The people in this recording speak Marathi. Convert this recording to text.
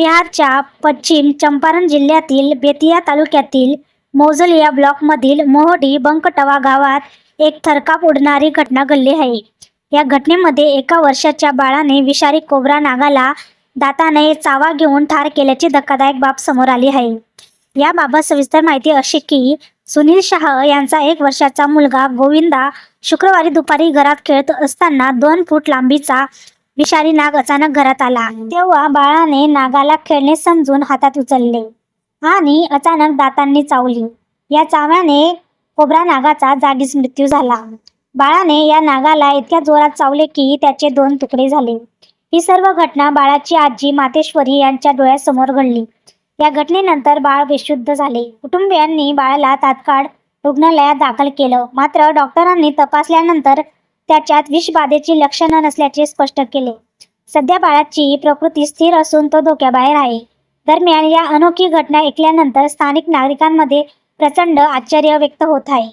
बिहारच्या पश्चिम चंपारण जिल्ह्यातील बेतिया तालुक्यातील मौजल या ब्लॉकमधील मोहडी बंकटवा गावात एक थरकाप उडणारी घटना घडली आहे. या घटनेमध्ये एका वर्षाच्या बाळाने विषारी कोबरा नागाला दाताने चावा घेऊन ठार केल्याची धक्कादायक बाब समोर आली आहे. याबाबत सविस्तर माहिती अशी की सुनील शाह यांचा एक वर्षाचा मुलगा गोविंदा शुक्रवारी दुपारी घरात खेळत असताना दोन फूट लांबीचा विषारी नाग अचानक घरात आला. तेव्हा बाळाने नागाला खेळणे समजून हातात उचलले आणि अचानक दातांनी चावली. या चाव्याने कोबरा नागाचा जागीच मृत्यू झाला. बाळाने या नागाला इतक्या जोरात चावले की त्याचे दोन तुकडे झाले. ही सर्व घटना बाळाची आजी मातेश्वरी यांच्या डोळ्यासमोर घडली. या घटनेनंतर बाळ बेशुद्ध झाले. कुटुंबियांनी बाळाला तात्काळ रुग्णालयात दाखल केलं. मात्र डॉक्टरांनी तपासल्यानंतर त्याच्यात विषबाधेची लक्षणं नसल्याचे स्पष्ट केले. सध्या बाळाची प्रकृती स्थिर असून तो धोक्याबाहेर आहे. दरम्यान या अनोखी घटना ऐकल्यानंतर स्थानिक नागरिकांमध्ये प्रचंड आश्चर्य व्यक्त होत आहे.